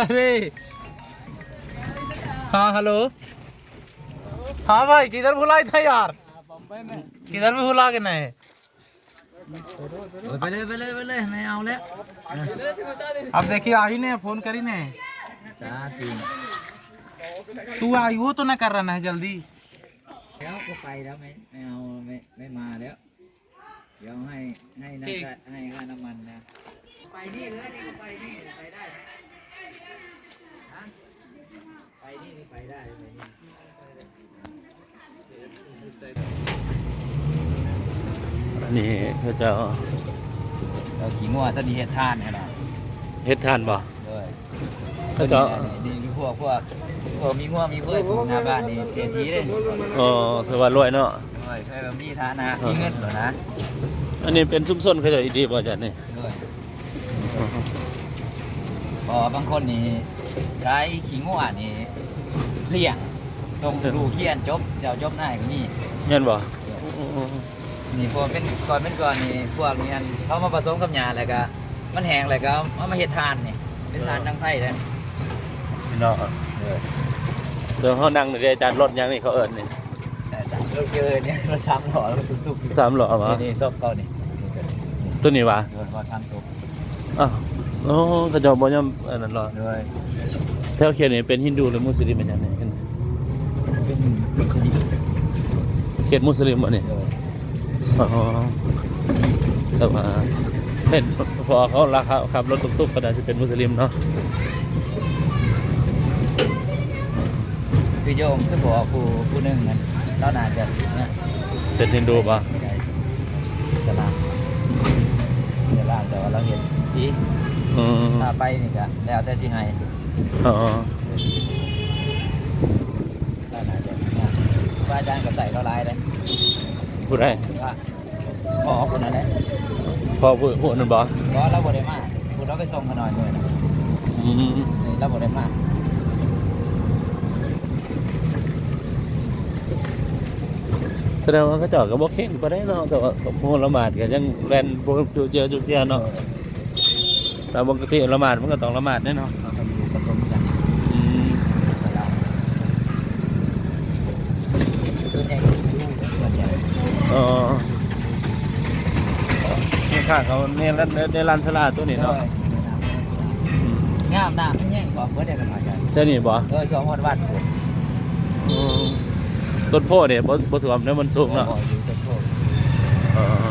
अरे हाँ हेलो हाँ भाई किधर बुलाए था यार किधर भी बुला के नहीं ไปเลยไปเลยไปเลยไม่เอาแล้ว अब देखिए आई ने फोन करी ने สาธุ तू आई वो तो ना कर रहा है जल्दी แล้วก็ไปแล้วไม่ไม่เอาไม่ไม่มาแล้วเดี๋ยวให้ให้นะให้ค่าน้ำมันนะไปนี่เลยนี่ก็ไปนี่ไปได้นะฮะไป นี่นี่ไปได้ไปนี่อันนี้เขาจะเราขี่งัวตอนนี้เห็ดทานเนี่ยนะเฮ็ดทานบ่ด้วยเขาจะนี่มีพวกพวกพวกมีงัวมีเพื่อนผมหน้าบ้านนี่เศรษฐีเลยอ๋อสวัสดิ์รวยเนาะด้วยใครแบบมีฐานะมีเงินเหรอนะอันนี้เป็นซุ้มซนเขาจะอีดีบ่จัดนี่ด้วยพอบางคนนี่ขายขี่งัวนี่ เลี้ยงส่งลูกเขียนจบเจ้าจบหน้าก็มีแม่นบ่นี่พอเป็นก่อนเป็นก่อนนี่พวกนี้อันเขามาผสมกับหญ้าแล้วก็มันแห้งแล้วก็เอามาเฮ็ดทานนี่เป็นทานดังไผ่เลยเนาะเดี๋ยวเฮานั่งในอาจารย์รถยังนี่เขาเอิ้นนี่แต่จากเราเจอเนี่ยเราซ้ำหล่อเราตุกๆสามล้อมานี่ซบเขานี่ตัวนี้ว่ะโดนว่าทำศพอ้าวโอ้เขาเจะบ่ยอมอันนั้นหรอด้วยแถวเขียนนี่เป็นฮินดูหรือมุสลิมเป็นหยังนี่เป็นมุสลิมเขตมุสลิมบ่นี่ด้วยอ๋อแต่ว่าเห็นพอเขาราคาขับรถตุ๊กๆก็น่าสิเป็นมุสลิมเนาะคือโยมคือบอกผู้ผู้หนึ่งนั่นเราน่าจะเนี่ยเป็นฮินดูป่ะสลามสลามแต่ว่าเราเห็นที่อืมถ้าไปนี่ก็แล้วแต่สิให้ อ๋อเราน่าจะเนี่ยพระอาจารย์ก็ใส่เราลายเลยผู้ใดพระพอคนนั้นแหละพอผู้ผู้นั้นบ่เพราะเราบ่ได้มาคุณเราไปส่งเขาหน่อยเลยนะอืมนี่เราบ่ได้มาแสดงว่าเขาเจาะก็บ่เข่งบ่ได้เนาะแต่ว่าพวกละหมาดก็ยังแล่นบ่จุเจียจุเจียเนาะแต่ปกติละหมาดมันก็ต้องละหมาดแน่เนาะเราก็อยู่ ผสมกันอืมสลามส่วนใหญ่ก็อยู่ส่วนใหญ่อ๋อนี่ข้างเขาในร้านในร้านสลาดตัวนี้เนาะงามน้ำมันแย่งของเพื่อนเดียวกันมาจ้ะเจ้านี่บ่เออช่วงวันวัดผมอืมต้นโพธิ์เนี่ยบ่บ่ถ่วมเด้อมันสูงเนาะอยู่ต้นโพธิ์อ๋ออั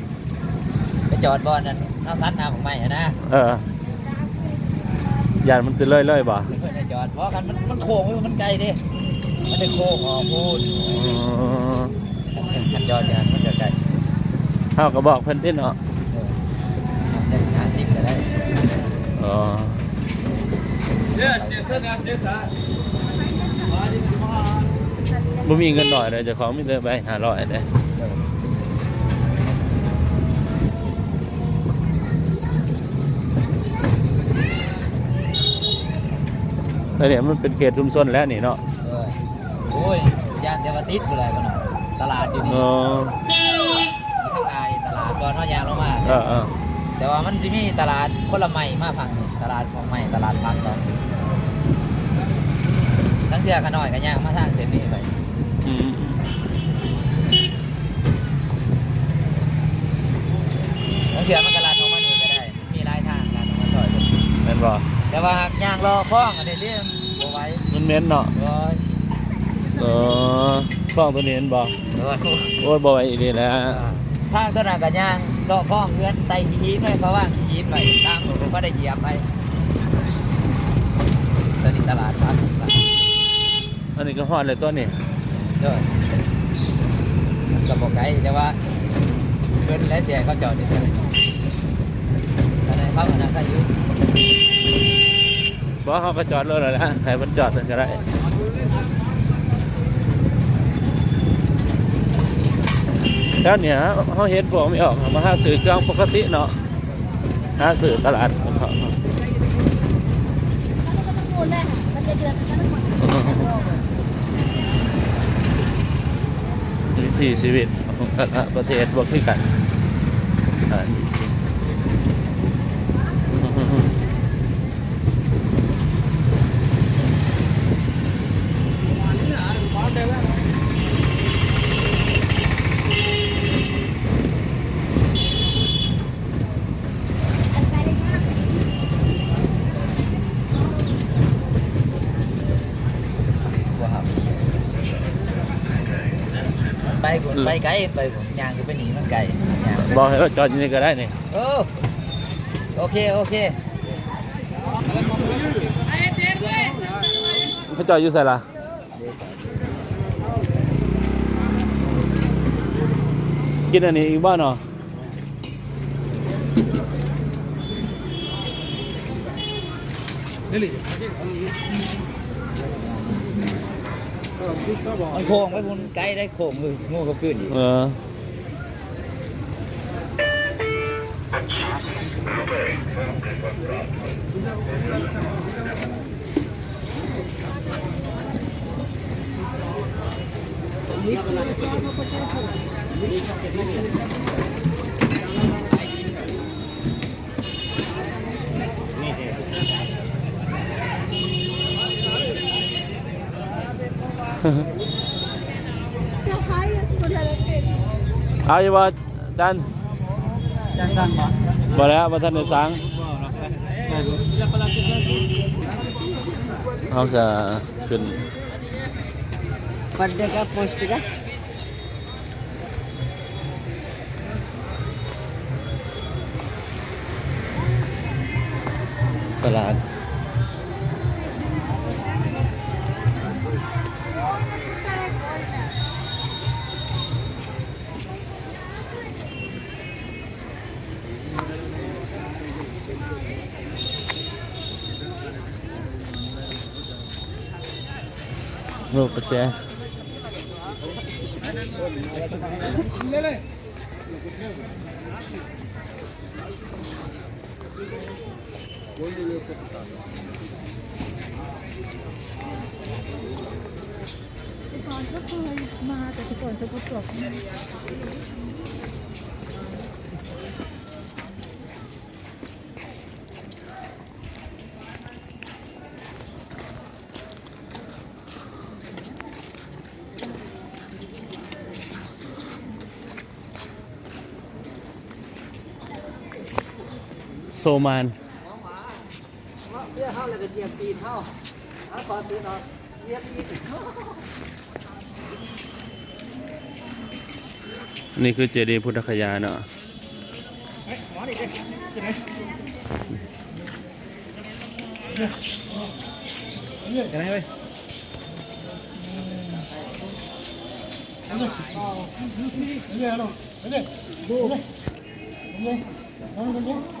งนั้นคือให้แหละบ่เห็นสนเลยเนาะโอ้โอ้เอฟศูนย์เลยอืมไปยืนดีไปจอดอยู่ว่าหันใครอยู่ไปจอดบอลนั่นน้าซัดน้ำของไม่อะนะเออยานมันจะเลื่อยเลื่อยบ่เพื่อนให้จอดเพราะคันมันมันโค้งอยู่มันไกลดิมันจะโค้งออกพูดอืมคันจอดอย่างนั้นมันจะไกลเฮาก็บอกเพิ่นติเนาะเออได้ห้าสิบก็ได้อ๋อบ่มีเงินหน่อยเลยเจ้าของมีแต่ใบ500เด้เออ แล้วเนี่ยมันเป็นเขตชุมชนแล้วนี่เนาะเออโอ้ยย่านเทวติดอะไรกันหน่อยตลาดอยู่นี่อ๋อข้างในตลาดก่อนเนอยางลงมาเออเออแต่ว่ามันสิมีตลาดคนละใหม่มาฝั่งนี้ตลาดของใหม่ตลาดพักตอนทั้งเทือขน่อยกันย่างมาทางเส้นนี้ไปอืมทั้งเทือมันก็ลาดลงมานี่ก็ได้ มีหลายทางลาดลงมาซอยเพิ่นแม่นบ่แต่ว่าหากย่างรอคล้องอันนี้เรื่อง บ่ไหว้มันเหม็นเนาะโอ้ยเออคลองตัวนี้เห็นบ่โอ้ยโอ้ยบ่ไหวอีหลีแหล้วทางต้นนั้นกันย่างรอคล้องเงินไตขี้หินไว้เพราะว่าขี้หินไปทางผมก็ได้เหยียบไปตอนนี้ตลาดพักอันนี้ก็ฮอดเลยตัวนี้เด้อก็บอกไกลแต่ว่าเพิ่นและเสียเขาจอดอยู่ซั่นอันนั้นเขาอันนั้นก็อยู่ บ่เขาก็จอดรถแล้วนะให้มันจอดมันก็ได้แล้วเนี่ยเขาเห็นพวกไม่ออกมาหาซื้อเครื่องปกติเนาะหาซื้อตลาดเขาวิถีชีวิตของประเทศบ่คือกันอ่า ไปผมไปไกลไปผมยางก็ไปหนีมันไกลยางบอกให้ว่าจอดอยู่นี่ก็ได้นี่โอ้โอเคโอเคเขาจอดอยู่ใส่ละกินอันนี้อีกบ้านเนาะ มันโค้งไปพุ่นไกลได้โค้งมืองูเขาขึ้นอีกเออะหายสมุนไพรเป็น เอาอยู่ว่าจันจั โซมานเบี้ยเข้าแล้วก็เยียบตีนเข้าเอาตอนตีนออกเยียบตีนนี่คือเจดีย์พุทธคยาเนาะเลื่อนกันไหมเว้ยเลื่อนเลื่อนเลื่อนเลื่อนเลื่อนเลื่อนเลื่อน